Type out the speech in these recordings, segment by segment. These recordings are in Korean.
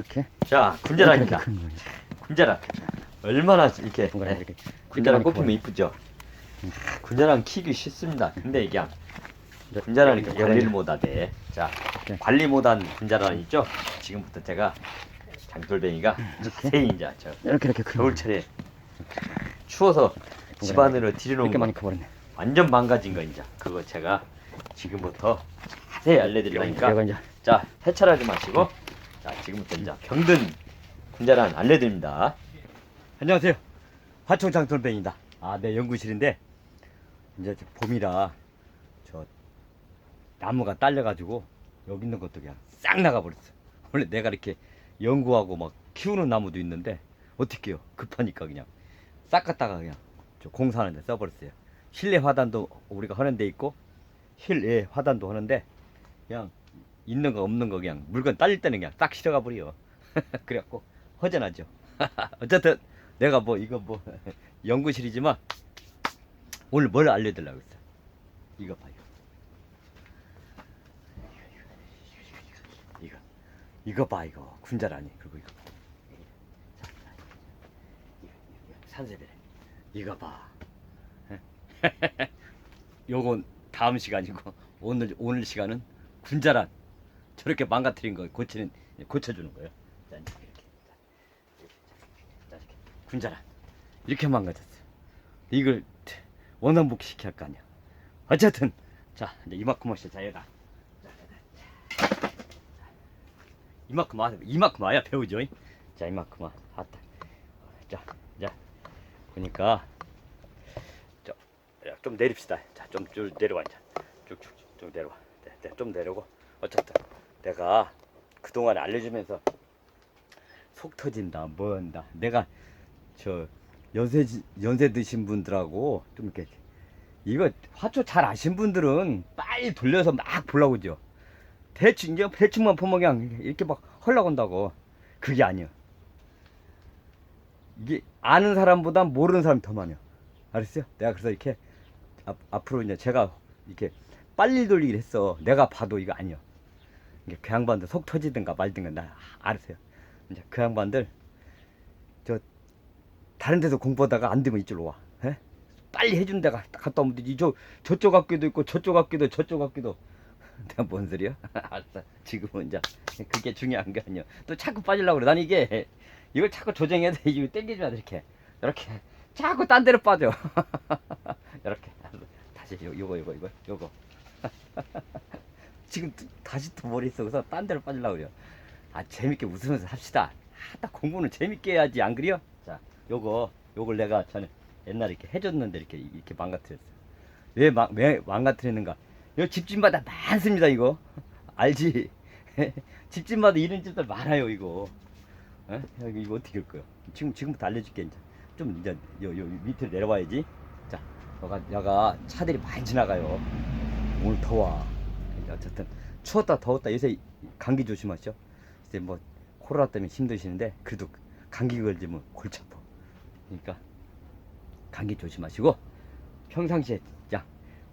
이렇게 자, 이렇게. 큰 거예요. 군자랑. 얼마나 이렇게 동그랗게 네, 이렇게 이렇게 꼽히면 이쁘죠. 군자랑 키기 쉽습니다. 근데 이게 군자랑 이렇게 이렇게 관리를 못하대. 자, 이렇게. 관리 못한 군자랑 있죠. 지금부터 제가 장돌뱅이가 자세히 이제 저 이렇게 이렇게 큰 겨울철에 추워서 집안으로 이렇게 들여놓은 많이 거 커버렸네. 완전 망가진 거 이제 그거 제가 지금부터 자세히 알려드리니까 이제 자 해찰하지 마시고 자 지금부터 이제 병든 군자란 알려드립니다. 안녕하세요. 화총장 돌뱅이다. 아내 연구실인데 이제 저 봄이라 저 나무가 딸려가지고 여기 있는 것도 그냥 싹 나가버렸어 원래 내가 이렇게 연구하고 막 키우는 나무도 있는데 어떻게 해요? 급하니까 그냥 싹 갖다가 그냥 저 공사하는 데 써버렸어요. 실내 화단도 우리가 하는 데 있고 실외 화단도 하는데 그냥 있는 거 없는 거 그냥 물건 딸릴 때는 그냥 딱 실어가 버려. 그래갖고 허전하죠. 어쨌든 내가 뭐 이거 뭐 연구실이지만 오늘 뭘 알려드리려고 했어. 이거 봐요. 이거 이거 봐 이거 군자라니 그리고 이거 봐. 산세베레 이거 봐. 요건 다음 시간이고 오늘 오늘 시간은 군자란 저렇게 망가뜨린 거 고치는 고쳐주는 거예요. 자, 이렇게 자, 이렇게, 자, 이렇게 망가졌어요. 이걸 시켜야 할거 아니야. 어쨌든 자 이제 이만큼 하시죠. 자 여기다. 이만큼 와 이만큼 와야 배우죠. 자 이만큼 와 왔다. 자, 자 보니까 좀 내립시다. 자, 좀, 좀 내려와 이제. 쭉쭉 좀 내려와. 네, 네, 좀 내려고. 어쨌든 내가 그동안 알려주면서 속 터진다, 뭐 한다. 내가 저 연세 연세 드신 분들하고 좀 이렇게 이거 화초 잘 아신 분들은 빨리 돌려서 막 보려고 그죠. 대충 이제 대충만 보면 그냥 이렇게 막 헐라고 한다고. 그게 아니야. 이게 아는 사람보다 모르는 사람이 더 많아요. 알았어요? 내가 그래서 이렇게 앞, 앞으로 이제 제가 이렇게 빨리 돌리기를 했어. 내가 봐도 이거 아니야. 이게 그 양반들 속 터지든가 말든가 나 알았어요. 이제 그 양반들 저 다른 데서 공부하다가 안 되면 이쪽으로 와. 에? 빨리 해준 데가 갔다 오면 되지. 저 저쪽 학교도 있고 저쪽 학교도 저쪽 학교도 내가 뭔 소리야? 알았어. 지금은 이제 그게 중요한 게 아니야. 또 자꾸 빠지려고 그래. 난 이게 이걸 자꾸 조정해야 돼. 이거 땡겨줘야 돼. 이렇게 이렇게 자꾸 딴 데로 빠져. 이렇게 다시 요, 요거 요거 이거 요거 지금 또- 다시 또 머리 속에서 딴 데로 빠지려고 그래요. 아 재밌게 웃으면서 합시다. 하다 공부는 재밌게 해야지 안 그래요? 자 요거 요걸 내가 전에 옛날에 이렇게 해줬는데 이렇게 이렇게 망가뜨렸어요. 왜, 망, 왜 망가뜨렸는가? 요 집집마다 많습니다 이거. 알지? 집집마다 이런 집들 많아요 이거. 에? 여기 이거 어떻게 할 거야 지금 지금부터 알려줄게 이제. 좀 이제 요, 요 밑으로 내려와야지. 자 여가 여가 차들이 많이 지나가요. 오늘 더워 어쨌든 추웠다 더웠다 요새 감기 조심하시죠 이제 뭐 코로나 때문에 힘드시는데 그래도 감기 걸리면 골치 아파. 그러니까 감기 조심하시고 평상시에 야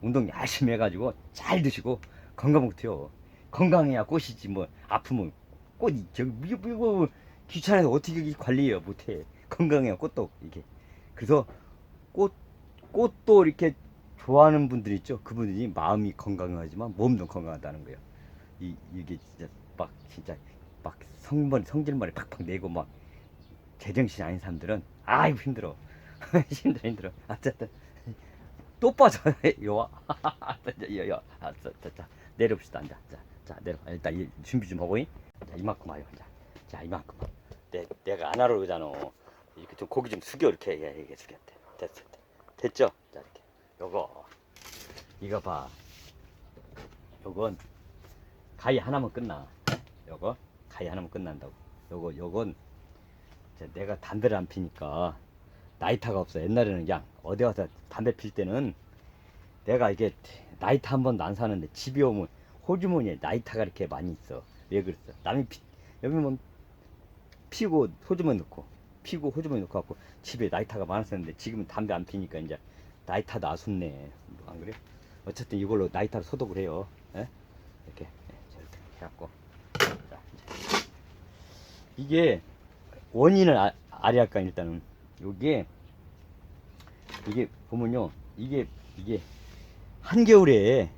운동 열심히 해가지고 잘 드시고 건강 못해요. 건강해야 꽃이지 뭐 아프면 꽃이 저기 뭐, 귀찮아서 어떻게 관리해요? 못해. 건강해야 꽃도 이게. 그래서 꽃 꽃도 이렇게 좋아하는 분들 있죠? 그분들이 마음이 건강하지만 몸도 건강하다는 거예요. 이 이게 진짜 막 진짜 막 성머리 성질머리 팍팍 내고 막 제정신 아닌 사람들은 아이고 힘들어. 힘들어 힘들어. 어쨌든 또 빠져. 요와 여여 자 내려봅시다. 앉아. 자, 자 내려 일단 이 준비 좀 하고. 이. 자 이만큼 와요. 자, 자 이만큼. 내, 내가 안 하러 오잖아. 이렇게 좀 고기 좀 숙여. 이렇게 예, 이게 숙였대 됐어 됐- 됐죠? 자 이렇게 요거 이거 봐. 요건 가위 하나면 끝나. 요거 가위 하나면 끝난다고. 요거 요건 내가 담배를 안 피니까 나이타가 없어. 옛날에는 그냥 어디 가서 담배 필 때는 내가 이게 나이타 한 번도 안 사는데 집에 오면 호주머니에 나이타가 이렇게 많이 있어. 왜 그랬어? 남이 피, 여기 뭐 피고 호주머니 넣고 피고 호주머니 넣고 갖고 집에 나이타가 많았었는데 지금은 담배 안 피니까 이제 나이타도 아쉽네 안 그래? 어쨌든 이걸로 나이타를 소독을 해요 예? 이렇게 예, 저렇게 해갖고 자, 이게 원인을 아, 아래 할까 일단은 요게 이게 보면요 이게 이게 한겨울에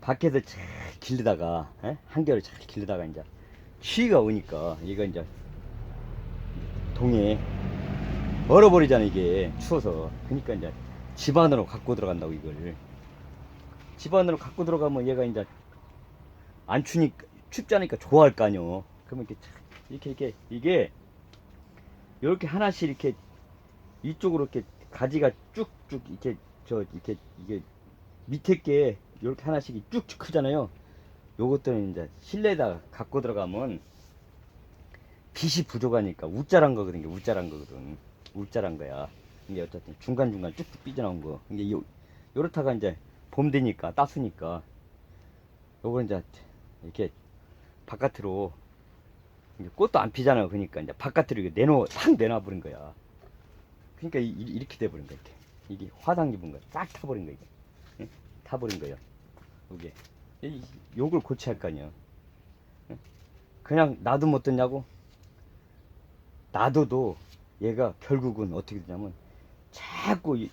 밖에서 잘 길르다가 에? 한겨울 잘 길르다가 이제 추위가 오니까 얘가 이제 동해 얼어버리잖아 이게. 추워서. 그러니까 이제 집 안으로 갖고 들어간다고 이걸. 집 안으로 갖고 들어가면 얘가 이제 안 추니까 춥지 않으니까 좋아할 거 아니요 그러면 이렇게 착- 이렇게 이렇게 이게 이렇게 하나씩 이렇게 이쪽으로 이렇게 가지가 쭉쭉 이렇게 저 이렇게 이게 밑에 게 이렇게 하나씩 쭉쭉 크잖아요. 요것들은 이제 실내에다 갖고 들어가면 빛이 부족하니까 우짜란 거거든 이게 우짜란 거거든 우짜란 거야. 이게 어쨌든 중간중간 쭉쭉 삐져나온 거. 이게 요, 요렇다가 이제 봄 되니까 따스니까. 요거 이제 이렇게 바깥으로 이제 꽃도 안 피잖아요. 그러니까 이제 바깥으로 이렇게 내놓 탁 내놔버린 거야. 그러니까 이, 이- 이렇게 돼버린 거야 이렇게. 이게 화상 입은 거야. 싹 타버린 거야 이게. 응? 타버린 거야 이게. 이- 요걸 고쳐야 할 거 아니야 응? 그냥 못 듣냐고? 놔둬도 얘가 결국은 어떻게 되냐면 자꾸 이-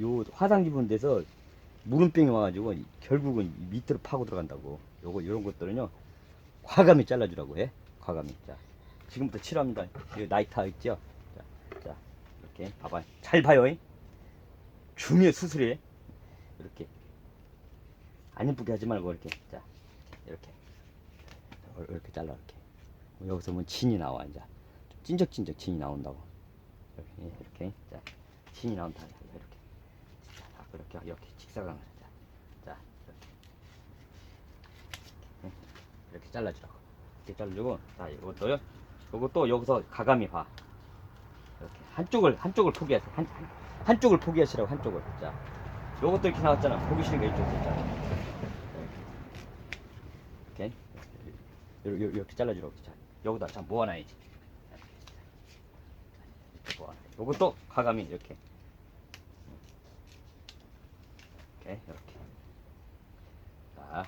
요 화상 입은 데서 물음병이 와가지고 이- 결국은 이 밑으로 파고 들어간다고. 요거 요런 것들은요 과감히 잘라주라고 해. 과감히. 자 지금부터 칠합니다. 이거 나이타 있죠? 자, 자 이렇게 봐봐 잘 봐요. 잉? 중요 수술에 이렇게. 안 예쁘게 하지 말고 이렇게. 자 이렇게. 어, 이렇게 잘라 이렇게. 여기서 보면 진이 나와 이제 찐적찐적 진이 나온다고. 이렇게 이렇게. 자 진이 나온다 이렇게. 자 그렇게 이렇게 직사각을 자, 자 이렇게. 이렇게, 잘라주라고. 이렇게 잘라주고 자 이것도요. 이것도 여기서 가감히 봐. 이렇게. 한쪽을 한쪽을 포기하세요. 한, 한 한쪽을 포기하시라고 한쪽을. 자 요것도 이렇게 나왔잖아. 싫은 거 이쪽도 있잖아. 이렇게. 이렇게, 이렇게 잘라주라고. 자 여기다 자 모아놔야지 요것도 가감히 이렇게. 이렇게 이렇게. 자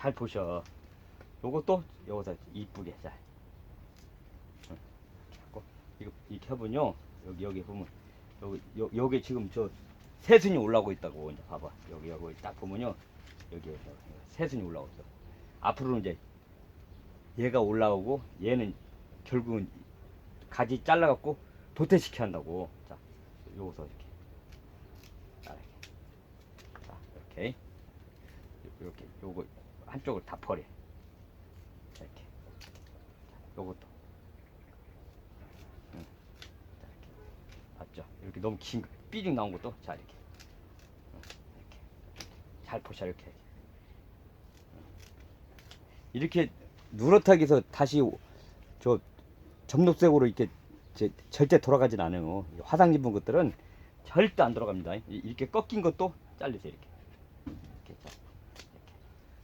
잘 보셔. 요것도 여기서 이쁘게 자. 하고. 이거 이렇게 해보면요. 여기 여기 보면. 여기 요, 여기 지금 저 새순이 올라오고 있다고 이제 봐봐. 여기 여기 딱 보면요. 여기 새순이 올라오죠. 앞으로는 이제 얘가 올라오고 얘는 결국은 가지 잘라갖고 도태시켜 한다고. 자 요거서 이렇게. 자 이렇게. 자 이렇게. 요- 이렇게. 요거 한쪽을 다 버려. 이렇게. 자, 요것도. 응. 자, 이렇게. 맞죠? 이렇게 너무 긴 거, 삐죽 나온 것도 자 이렇게. 응, 이렇게. 잘 보셔 이렇게. 응. 이렇게 누렇하게 해서 다시 저 점록색으로 이렇게 제- 절대 돌아가진 않아요. 이 화상 입은 것들은 절대 안 돌아갑니다. 이- 이렇게 꺾인 것도 잘리세요. 이렇게. 이렇게. 자,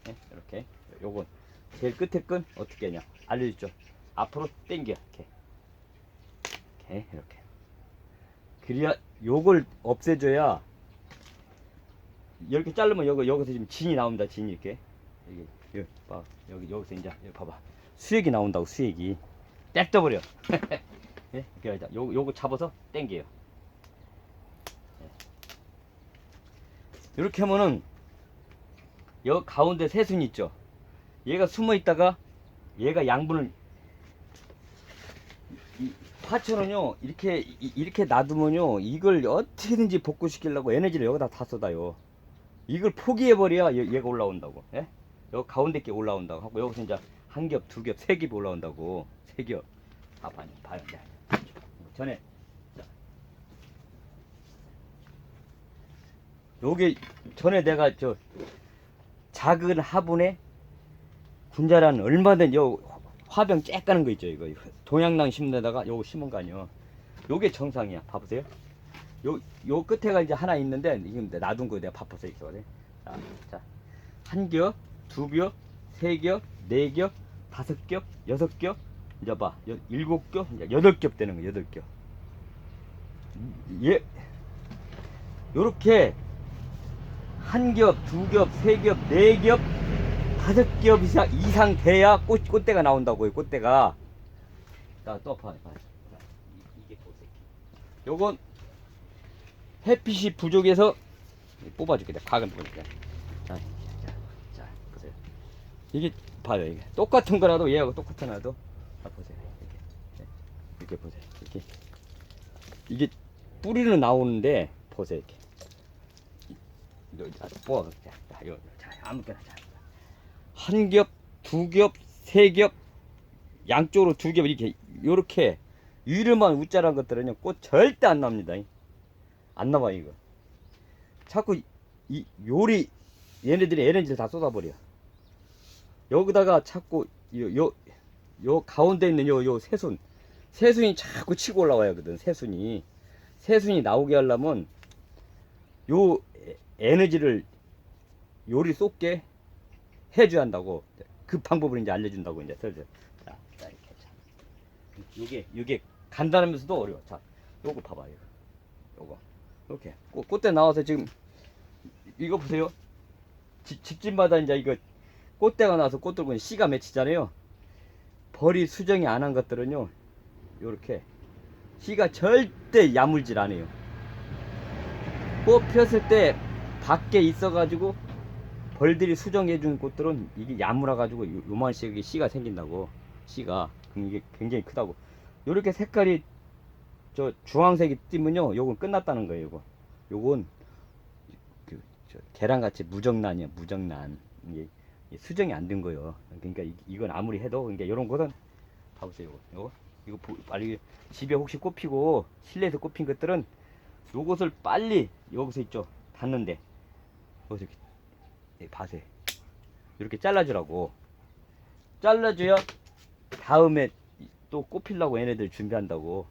이렇게. 네, 이렇게. 요건 제일 끝에 끈 어떻게 하냐? 알려줬죠. 앞으로 당겨. 이렇게. 이렇게. 이렇게. 그래야 요걸 없애줘야 이렇게 자르면 여기 여기서 지금 진이 나옵니다. 진이 이렇게. 여기 여기 봐. 여기 여기서 이제 여기 봐봐. 수액이 나온다고 수액이. 떼 떠버려. 예, 그러자. 요 요거 잡아서 당겨요. 예. 이렇게 하면은 여 가운데 새순 있죠. 얘가 숨어 있다가 얘가 양분을 이 화초는요 이렇게 이- 이렇게 놔두면요 이걸 어떻게든지 복구시키려고 에너지를 여기다 다 쏟아요. 이걸 포기해 버려야 얘- 얘가 올라온다고. 예? 여 가운데 게 올라온다고 하고 여기서 이제 한 겹, 두 겹, 세겹 올라온다고. 세 겹. 아, 봐요, 봐요. 자, 전에. 자. 요게 전에 내가 저 작은 화분에 군자란 얼마든 요 화병 쬐 까는 거 있죠 이거. 동양랑 심는 데다가 요거 심은 거 아니요. 요게 정상이야. 봐보세요. 요, 요 끝에가 이제 하나 있는데 지금 놔둔 거 내가 바빠서 있거든 자, 자, 한 겹, 두 겹, 세 겹, 네 겹, 다섯 겹, 여섯 겹 이제 봐 여- 일곱 겹, 이제 여덟 겹 되는 거 여덟 겹 예, 요렇게 한 겹, 두 겹, 세 겹, 네 겹, 다섯 겹 이상, 이상 돼야 꽃, 꽃대가 나온다고요, 꽃대가. 자, 또 봐, 봐. 이게 보세요. 요건 햇빛이 부족해서 뽑아줄게. 각은 보니까. 자, 자, 자, 보세요. 이게 봐요, 이게. 똑같은 거라도 얘하고 똑같은 거라도. 이렇게. 보세요. 이렇게. 이게 뿌리는 나오는데, 보세요, 이렇게. 이- 아, 뽑아. 자, 자, 요, 자, 아무거나. 자. 한 겹, 두 겹, 세 겹, 양쪽으로 두 겹 이렇게 요렇게 위로만 우짜란 것들은요 꽃 절대 안 납니다. 안 나와 이거. 자꾸 이 요리 얘네들이 에너지를 다 쏟아버려. 여기다가 자꾸 요 요 요 가운데 있는 요 요 새순 새순이 자꾸 치고 올라와야거든 새순이. 새순이 나오게 하려면 요 에- 에너지를 요리 쏟게 해줘야 한다고 그 방법을 이제 알려준다고 이제 슬슬. 자, 자 이렇게 자. 요게 요게 간단하면서도 어려워. 자 요거 봐봐 이거 요거. 이렇게. 꽃, 꽃대 나와서 지금 이거 보세요. 집, 집집마다 이제 이거 꽃대가 나와서 꽃 들고 씨가 맺히잖아요. 벌이 수정이 안 한 것들은요 요렇게. 씨가 절대 야물질 않아요. 꽃 폈을 때 밖에 있어 가지고 벌들이 수정해 주는 꽃들은 이게 야물어 가지고 요- 요만씩 씨가 생긴다고. 씨가 이게 굉장히 크다고. 요렇게 색깔이 저 주황색이 띄면요 요건 끝났다는 거예요 요거. 요건 그, 저 계란같이 무정란이야 무정란. 이게 수정이 안 된 거예요. 그러니까 이, 이건 아무리 해도 그러니까 요런 것은 봐보세요 요거. 요거 이거 보- 빨리 집에 혹시 꽃피고 실내에서 꽃핀 것들은 요것을 빨리 여기서 있죠. 닿는데. 여기서 이렇게 예, 밭에. 이렇게 잘라주라고. 잘라줘야 다음에 또 꽃피려고 얘네들 준비한다고.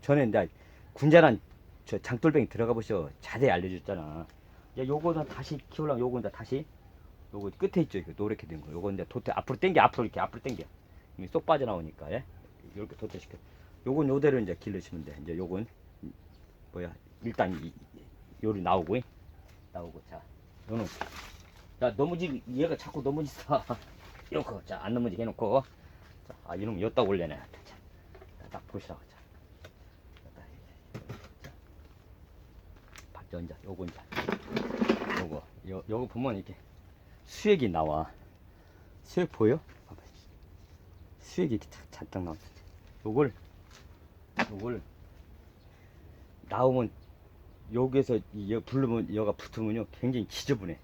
전에 이제 군자란 저 장돌뱅이 들어가 보셔 자세히 알려줬잖아. 야 요거는 다시 키우려면 요거 이제 다시 요거 끝에 있죠. 이거 노랗게 된 거. 요거 이제 도태 앞으로 당겨 앞으로 이렇게 앞으로 당겨. 이게 쏙 빠져나오니까 예? 이렇게 도태시켜. 요건 요대로 이제 길러시면 돼. 이제 요건 음, 뭐야 일단 이, 이- 요리 나오고 예? 나오고 자 요는 자 넘어지 얘가 자꾸 넘어지서 이렇게 자안 넘어지게 해놓고. 자, 아 이놈 여따 올려놔. 자, 자, 딱 보시라고. 자, 자, 자. 박전 자 요거 이제 요거. 요, 요거 보면 이렇게 수액이 나와. 수액 보여? 수액이 이렇게 자- 잔뜩 나와 요걸 요걸 나오면 여기에서 이 여 부르면 여가 붙으면요 굉장히 지저분해.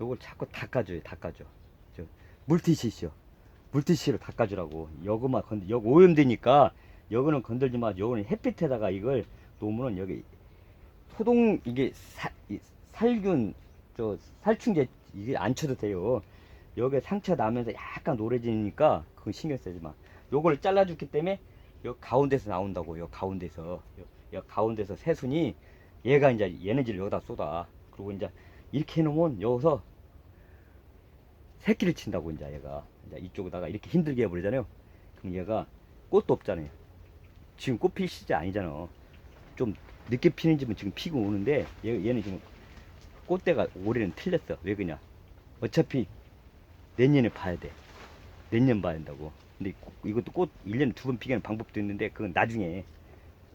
요걸 자꾸 닦아줘요 닦아줘. 저 물티슈죠 물티슈로 닦아주라고. 여기만 건들 여기 오염되니까 여기는 건들지 마. 여기는 햇빛에다가 이걸 놓으면 여기 소동 이게 사, 이 살균 저 살충제 이게 안 쳐도 돼요. 여기 상처 나면서 약간 노래지니까 그거 신경 쓰지 마 요걸 잘라줬기 때문에 요 가운데서 나온다고 요 가운데서 요, 요 가운데서 새순이 얘가 이제 에너지를 여기다 쏟아 그리고 이제 이렇게 해놓으면 여기서 새끼를 친다고 이제 얘가 이제 이쪽에다가 이렇게 힘들게 해버리잖아요. 그럼 얘가 꽃도 없잖아요. 지금 꽃 필 시즌 아니잖아. 좀 늦게 피는 집은 지금 피고 오는데 얘, 얘는 지금 꽃대가 올해는 틀렸어. 왜 그냐? 어차피 내년에 봐야 돼. 내년 봐야 된다고. 근데 이것도 꽃 1년에 두 번 피게 하는 방법도 있는데 그건 나중에.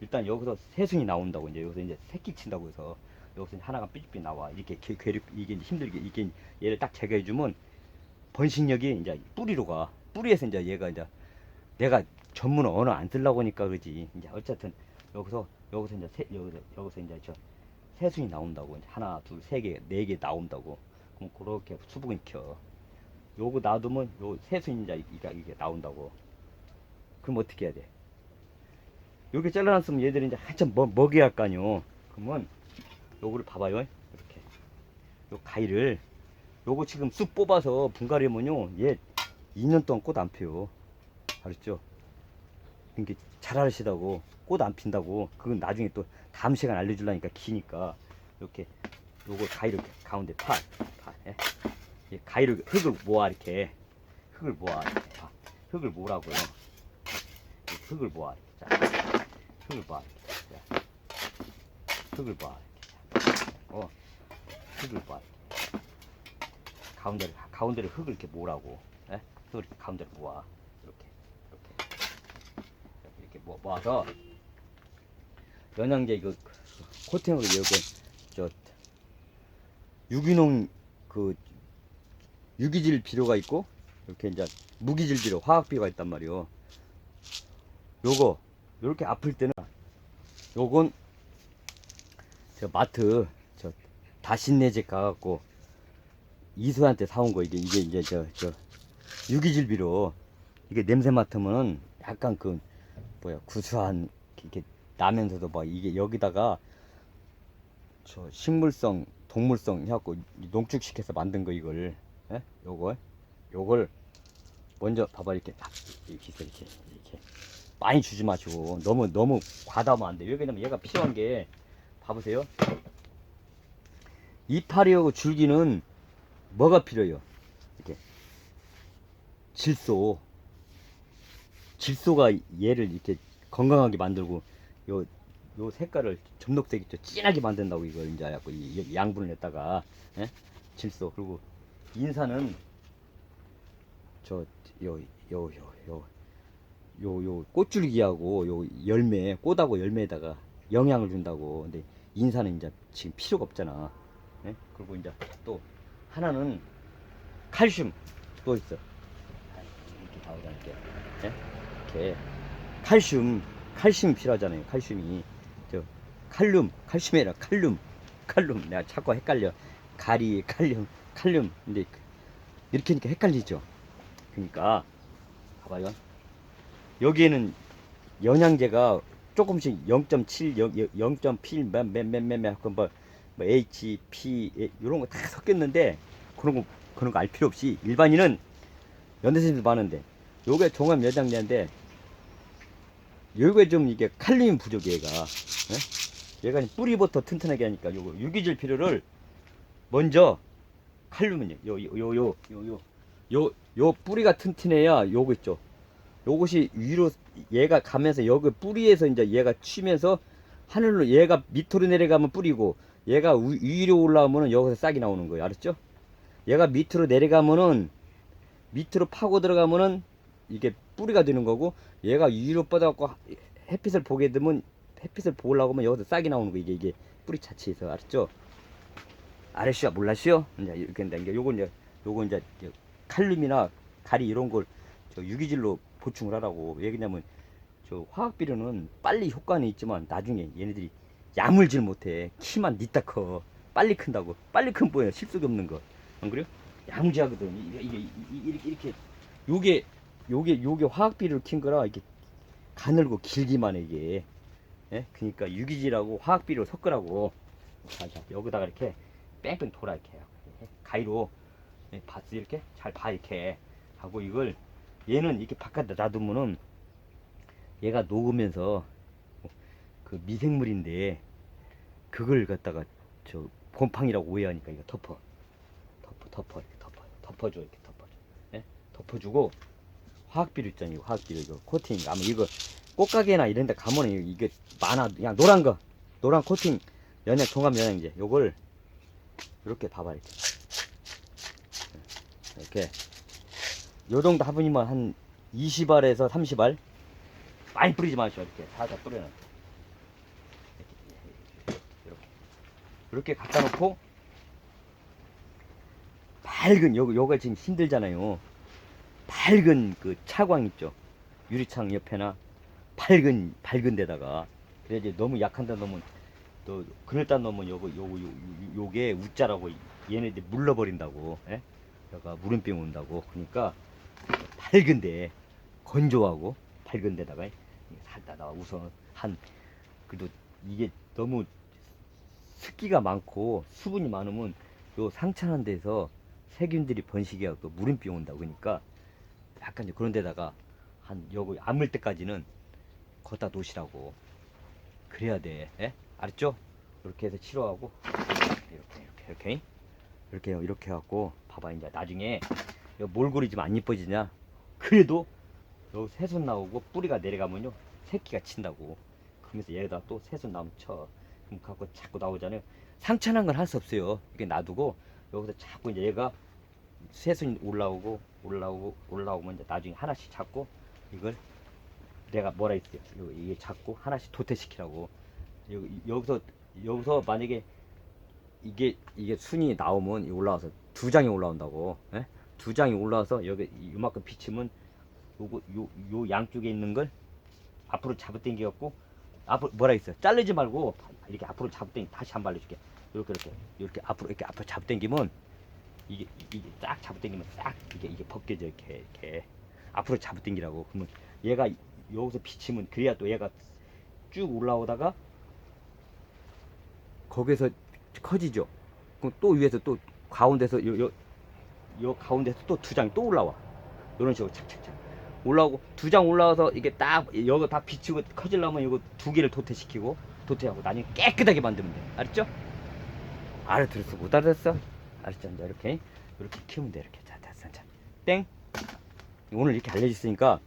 일단 여기서 새순이 나온다고 이제 여기서 이제 새끼 친다고 해서 여기서 하나가 삐삐 나와. 이렇게 괴- 괴롭 이게 힘들게 이게 얘를 딱 제거해 주면 번식력이 이제 뿌리로 가. 뿌리에서 이제 얘가 이제 내가 전문 언어 안 쓰려고 하니까 그러지. 이제 어쨌든 여기서 여기서 이제 새, 여기서 여기서 이제 저 새순이 나온다고. 이제 하나 둘 세 개 네 개 나온다고. 그럼 그렇게 수분이 켜 요거 놔두면 요 이제 이게, 나온다고. 그럼 어떻게 해야 돼? 이렇게 잘라놨으면 얘들이 이제 한참 먹, 먹여야 할거 아니요 그러면 요거를 봐봐요. 이렇게. 요 가위를. 요거 지금 쑥 뽑아서 분갈이면요 얘 2년 동안 꽃안 펴요. 알았죠? 이게 잘 알으시다고. 꽃 안 핀다고. 그건 나중에 또 다음 시간 알려주려니까 기니까. 이렇게 요거 가위를 가운데 파, 파 예? 이 가위를 흙을 모아 이렇게 흙을 모아 이렇게 파. 흙을 모라고요 이 흙을 모아 이렇게 자. 흙을 모아 이렇게 자. 흙을 모아 이렇게 자. 어 흙을 모아 이렇게 가운데를 가- 가운데를 흙을 이렇게 모으라고. 예? 흙을 이렇게 가운데로 모아. 이렇게 이렇게 이렇게 모, 모아서 연양제 이거 코팅하고 이거 저 유기농 그 유기질 비료가 있고 이렇게 이제 무기질 비료 화학 비료가 있단 말이요. 요거 요렇게 아플 때는 요건 저 마트 저 다신내집 가갖고 이수한테 사온 거. 이게 이게 이제 저 저 유기질 비료. 이게 냄새 맡으면 약간 그 뭐야 구수한 이렇게 나면서도 막 이게 여기다가 저 식물성 동물성 해갖고 농축시켜서 만든 거 이걸 예? 요걸 요걸 먼저 봐봐 이렇게 딱 이렇게 이렇게 이렇게 많이 주지 마시고 너무 너무 과다하면 안 돼. 왜 그러냐면 얘가 필요한 게 봐보세요. 이파리하고 줄기는 뭐가 필요해요? 이렇게 질소. 질소가 얘를 이렇게 건강하게 만들고 요 요 색깔을 점록색 있죠 진하게 만든다고 이걸 이제 해갖고 이 양분을 냈다가 예? 질소 그리고 인산은 저요 요 요 요 요 요 꽃줄기하고 요 열매 꽃하고 열매에다가 영양을 준다고. 근데 인산은 이제 지금 필요가 없잖아. 예? 그리고 이제 또 하나는 칼슘 또 있어. 이렇게 나오잖아 이렇게. 예? 이렇게. 칼슘 칼슘 필요하잖아요 칼슘이. 저 칼륨 칼슘이 아니라 칼륨 칼륨. 내가 자꾸 헷갈려. 가리 칼륨 칼륨 근데 이렇게 하니까 헷갈리죠. 그러니까 봐봐요 여기에는 영양제가 조금씩 0.7, 0.8, 몇몇몇몇 뭐, 뭐 H, P 이런 거 다 섞였는데 그런 거 그런 거 알 필요 없이 일반인은 연대생도 많은데 요게 종합 여장제인데 요게 좀 이게 칼륨 부족이 얘가. 예? 얘가 뿌리부터 튼튼하게 하니까 요거 유기질 필요를 먼저 칼륨은요. 요 요 요 요 요 요 요 뿌리가 튼튼해야 요거 있죠. 요것이 위로 얘가 가면서 여기 뿌리에서 이제 얘가 치면서 하늘로 얘가 밑으로 내려가면 뿌리고 얘가 위로 올라오면은 여기서 싹이 나오는 거예요. 알았죠? 얘가 밑으로 내려가면은 밑으로 파고 들어가면은 이게 뿌리가 되는 거고 얘가 위로 뻗어갖고 햇빛을 보게 되면 햇빛을 보려고 하면 여기서 싹이 나오는 거 이게 이게 뿌리 자체에서 알았죠? 알았슈 몰랐슈 이제 이렇게 된게 요건 이제 요건 이제 칼륨이나 가리 이런 걸 저 유기질로 보충을 하라고. 왜 그러냐면 저 화학 비료는 빨리 효과는 있지만 나중에 얘네들이 야물질 못해. 키만 니딱 커. 빨리 큰다고. 빨리 큰 뭐야 실속이 없는 거 안 그래요? 야무지하거든. 이게 이게 이- 이렇게 이렇게 요게 요게 요게 화학 비료를 킨 거라 이게 가늘고 길기만 해 이게. 예? 그러니까 유기질하고 화학 비료 섞으라고. 자, 자 여기다가 이렇게 뺑뺑 돌아 이렇게 예, 가위로 예, 봤어 이렇게 잘 봐 이렇게. 하고 이걸 얘는 이렇게 바깥에 놔두면은 얘가 녹으면서 그 미생물인데 그걸 갖다가 저 곰팡이라고 오해하니까 이거 덮어. 덮어 덮어 이렇게 덮어. 덮어줘 이렇게 덮어줘. 예? 덮어주고 화학비료 있잖아요 이거 화학비료. 이거 코팅 아마 이거 꽃가게나 이런 데 가면은 이게 많아. 그냥 노란 거 노란 코팅 연약 종합 영양제. 요걸 이렇게 봐봐 이렇게. 예, 이렇게. 요 정도 화분이면 한 20알에서 30알? 많이 뿌리지 마시오 이렇게. 살짝 뿌려놔. 이렇게 이렇게 이렇게. 갖다 놓고 밝은 요거 요거 지금 힘들잖아요. 밝은 그 차광 있죠? 유리창 옆에나. 밝은 밝은 데다가. 그래 이제 너무 약한 데 놓으면 또 그늘다 놓으면 요거 요거 요게 우짜라고 얘네들 물러버린다고 예? 여가 물음병 온다고 그러니까 밝은데 건조하고 밝은 데다가 살다가 우선 한 그래도 이게 너무 습기가 많고 수분이 많으면 요 상처난 데서 세균들이 번식해 갖고 물음병 온다고 그러니까 약간 그런 데다가 한 요거 아물 때까지는 걷다 놓으시라고 그래야 돼 예? 알았죠? 이렇게 해서 치료하고 이렇게 이렇게 이렇게 이렇게 이렇게 해갖고 봐봐 이제 나중에 요 몰골이 좀 안 이뻐지냐 그래도 요 새순 나오고 뿌리가 내려가면요 새끼가 친다고 그러면서 얘가 또 새순 나오면 쳐 그럼 갖고 자꾸 나오잖아요 상처난 건 할 수 없어요 이렇게 놔두고 여기서 자꾸 이제 얘가 새순이 올라오고 올라오고 올라오면 이제 나중에 하나씩 잡고 이걸 내가 뭐라 했어요. 요- 이게 잡고 하나씩 도태시키라고. 여, 여기서 여기서 만약에 이게 이게 순이 나오면 이 올라와서 두 장이 올라온다고. 예? 두 장이 올라와서 여기 이- 요만큼 비치면 요거 요, 요 양쪽에 있는 걸 앞으로 잡아당겨 갖고 앞으로 뭐라 했어? 자르지 말고 이렇게 앞으로 잡아당기 다시 한번 알려줄게. 이렇게 이렇게 이렇게 앞으로 이렇게 앞으로 잡아당기면 이게 이게 싹 잡아당기면 싹 이게 이게 벗겨져 이렇게 이렇게 앞으로 잡아당기라고 그러면 얘가 여기서 비치면 그래야 또 얘가 쭉 올라오다가 거기서 커지죠. 그럼 또 위에서 또 가운데서 요, 요, 요 가운데서 또 두 장이 또 올라와. 이런 식으로 착착착 올라오고 두 장 올라와서 이게 딱 여기 다 비치고 커지려면 이거 두 개를 도태시키고 도태하고 나중에 깨끗하게 만들면 돼. 알았죠? 알아들었어? 못 알아들었어? 알았죠? 이제 이렇게 이렇게 키우면 돼. 이렇게 자, 됐어, 자, 땡. 오늘 이렇게 알려줬으니까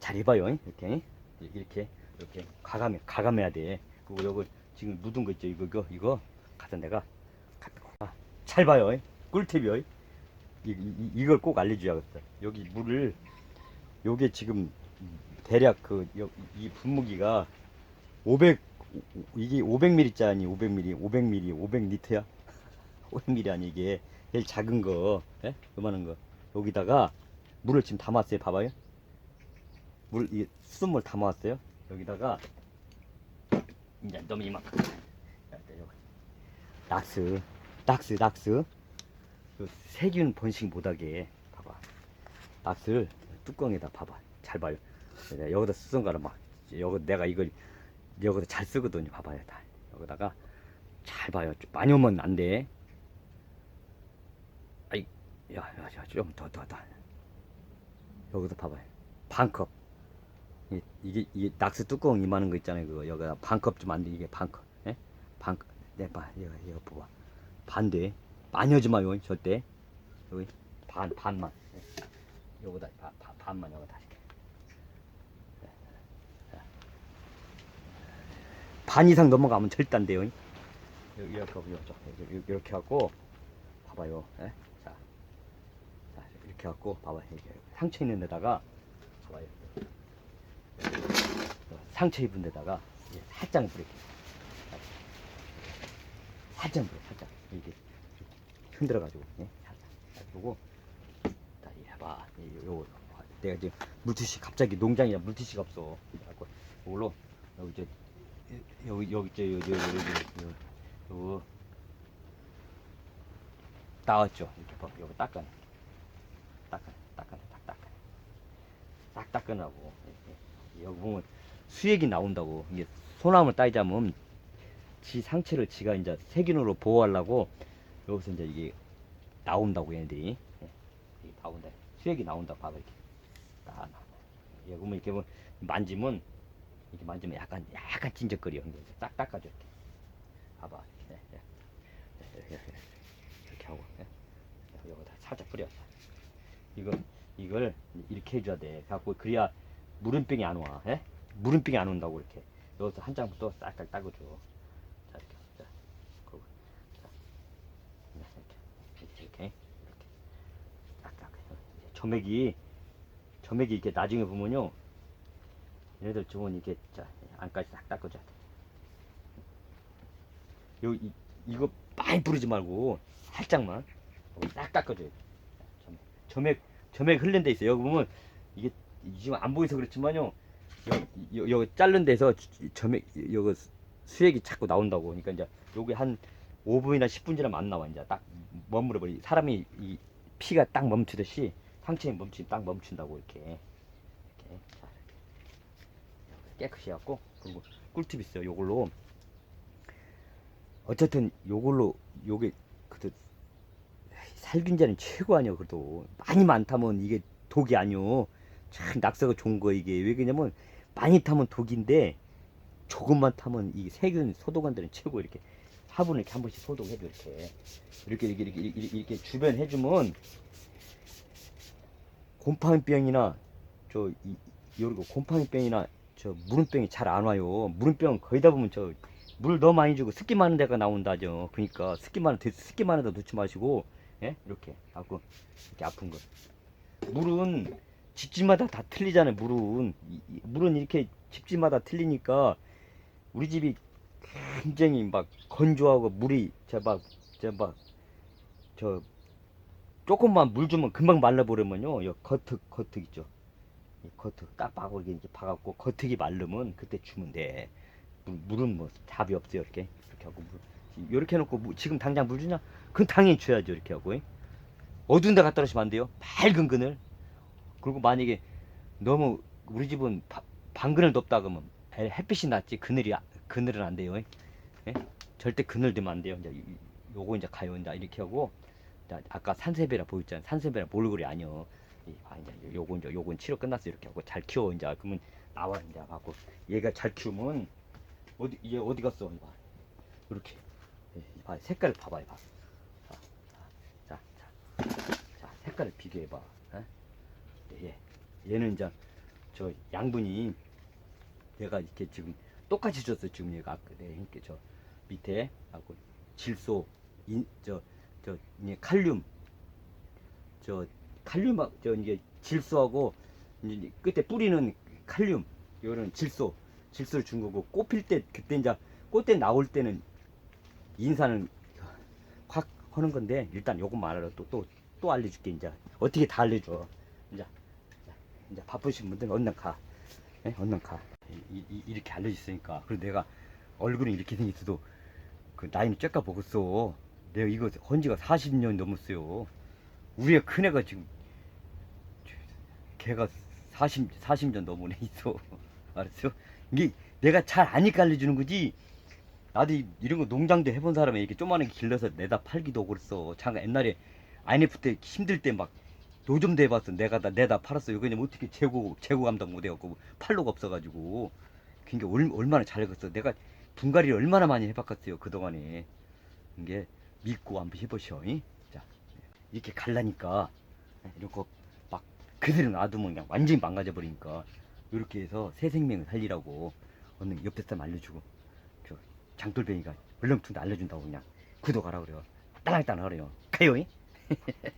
잘 해봐요. 이렇게 이렇게 이렇게 가감해 가감해야 돼. 그리고 요거 지금 묻은 거 있죠? 이거 이거 이거 가서 내가 놔. 잘 봐요. 꿀팁이요. 이, 이, 이걸 꼭 알려줘야겠어. 여기 물을 요게 지금 대략 그 이 분무기가 500 이게 500ml짜리 500ml 500ml 500리터야 500ml 아니 이게 제일 작은 거 예? 요만한 거 여기다가 물을 지금 담았어요 봐봐요 물 이 수돗물 담아왔어요 여기다가 이제 너무 이만큼 낙스 낙스 낙스. 그 세균 번식 못하게 봐봐. 낙스를 뚜껑에다 봐봐. 잘 봐요. 여기다 수성가를 막 여기 내가 이걸 여기다 잘 쓰거든요. 봐봐요 다. 여기다가 잘 봐요. 좀 많이 오면 안 돼. 아이 야좀 더 더 더. 여기서 봐봐요. 반 컵 이- 이게 이게 낙스 뚜껑 이만한 거 있잖아요. 그거. 여기다 반컵 좀 안 돼 이게 반컵. 예? 반컵. 내봐. 이거 이거 봐봐. 반대. 많이 하지 마요 절대. 여기 반 반만. 예. 요거다 반, 반, 반만 여기다 이렇게. 예. 자. 반 이상 넘어가면 절대 안 돼요. 요- 이렇게 하고 이렇게, 하고 봐봐요 예? 자, 자 이렇게 하고 봐봐 상처 있는 데다가 봐봐요 상처 입은 데다가 이제 살짝 뿌릴게요. 살짝 뿌려 살짝. 이게 흔들어 가지고 예? 살짝. 그리고 자 해봐. 이- 요거 내가 지금 물티슈 갑자기 농장이라 물티슈가 없어. 그래갖고 이걸로 여기 이제 여기 여기 있죠 여기 여기 여기 여기 요거 나왔죠? 이렇게 봐. 요거 닦아내 닦아내 닦아내 딱 닦아내 딱 이렇게. 여기 보면 수액이 나온다고. 이게 소나무를 따지자면 지 상체를 지가 이제 세균으로 보호하려고 여기서 이제 이게 나온다고 얘네들이. 예, 나온다. 수액이 나온다. 봐봐 이렇게. 딱 나온다 여기 보면 이렇게 보면 만지면 이렇게 만지면 약간 약간 찐적거려. 딱 닦아줘 이렇게. 봐봐. 예, 예. 예, 예, 예. 이렇게 하고 예. 여기다 살짝 뿌려. 이거 이걸 이렇게 해줘야 돼. 갖고 그래야 물은병이 안 와. 예? 물은병이 안 온다고 이렇게 여기서 한 장부터 싹싹 따고 줘. 자 이렇게 자 그리고 자 네, 이렇게 이렇게 이렇게 딱딱 점액이 점액이 이렇게 나중에 보면요 얘네들 좋은 이렇게 자 안까지 싹 닦아줘야 돼. 요 이, 이거 많이 뿌리지 말고 살짝만 딱 닦아줘야 돼. 자, 점액 점액 흘린 데 있어요. 여기 보면 이게 지금 안 보여서 그렇지만요. 여, 여, 여 자른 데서 지- 점액 여기 수액이 자꾸 나온다고. 그러니까 이제 여기 한 5분이나 10분 지나면 안 나와. 이제 딱 머물러 버리. 사람이 이 피가 딱 멈추듯이 상체에 멈추 딱 멈춘다고 이렇게. 이렇게. 깨끗이 해갖고 그리고 꿀팁 있어요. 요걸로 어쨌든 요걸로 요게 그래도 살균제는 최고 아니야 그래도 많이 많다면 이게 독이 아니오 참 낙서가 좋은 거 이게 왜 그러냐면 많이 타면 독인데 조금만 타면 이 세균 소독관들은 최고 이렇게 화분을 이렇게 한 번씩 소독해줘 이렇게 이렇게 이렇게 이렇게, 이렇게, 이렇게 주변 해주면 곰팡이병이나 저 이, 요리고 곰팡이병이나 저 물음병이 잘 안 와요 물음병 거의 다 보면 저 물 너무 많이 주고 습기 많은 데가 나온다죠 그러니까 습기 많은 데 습기 많은 데 놓지 마시고 예? 이렇게 하고 이렇게 아픈 거. 물은 집집마다 다 틀리잖아요. 물은 물은 이렇게 집집마다 틀리니까 우리 집이 굉장히 막 건조하고 물이 저막저막저 조금만 물 주면 금방 말라버리면요. 여 겉흙 겉흙 있죠. 이 겉흙 깜빡하고 이렇게 박았고 겉흙이 마르면 그때 주면 돼. 물, 물은 뭐 답이 없어요. 이렇게 이렇게 하고 물 이렇게 해놓고 물- 지금 당장 물 주냐? 그건 당연히 줘야죠. 이렇게 하고 잉? 어두운 데 갖다 놓으시면 안 돼요. 밝은 그늘. 그리고 만약에 너무 우리 집은 바- 방그늘 덥다 그러면 해- 햇빛이 낫지 그늘이 아- 그늘은 안 돼요. 예? 절대 그늘 되면 안 돼요. 이제 요거 이제 가요. 이제 이렇게 하고 자, 아까 산세베라 보였잖아요. 산세베라 몰골이 아니요. 이, 아 이제 요거 이제 요건 치료 끝났어 이렇게 하고 잘 키워 이제 그러면 나와 이제 갖고 얘가 잘 키우면 어디 얘 어디 갔어? 이봐 이렇게 예, 봐 색깔 봐봐 봐. 자, 자, 자, 자 색깔을 비교해봐. 예? 얘 얘는 이제 저 양분이 얘가 이렇게 지금 똑같이 줬어 지금 얘가. 네, 이렇게 저 밑에 하고 질소 인저저 칼륨. 저 칼륨 저 이게 질소하고 이제 끝에 뿌리는 칼륨. 요런 질소. 질소를 준 거고 꽃필 때 그때 이제 꽃대 나올 때는 인산을 확 하는 건데 일단 요것만 알아 또또 또 알려줄게 이제. 어떻게 다 알려줘. 이제 이제 바쁘신 분들 얼른 가. 예? 얼른 가. 이, 이, 이렇게 알려줬으니까. 그리고 내가 얼굴이 이렇게 생겼어도 그 나이는 쬐까 보겠어. 내가 이거 헌 지가 40년 넘었어요. 우리 큰애가 지금 걔가 40, 40년 넘은 애 있어. 알았어? 이게 내가 잘 아니까 알려주는 거지? 나도 이- 이런 거 농장도 해본 사람이 이렇게 조그만하게 길러서 내다 팔기도 그랬어. 잠깐 옛날에 IMF 때 힘들 때 막 노점도 해봤어. 내가 다 내다 팔았어. 이거 그냥 어떻게 재고 재고 감당 못 해갖고 팔로가 없어가지고. 그게 얼, 얼마나 잘했어. 내가 분갈이를 얼마나 많이 해봤겠어요 그 동안에. 이게 믿고 한번 해보셔 이? 자 이렇게 갈라니까 이렇게 막 그대로 놔두면 그냥 완전히 망가져 버리니까 이렇게 해서 새 생명을 살리라고 얼른 옆에 사람 알려주고 저 장돌뱅이가 물렁뚱도 알려준다고 그냥 구독하라 그래요. 딸랑딸랑 하래요. 가요 이?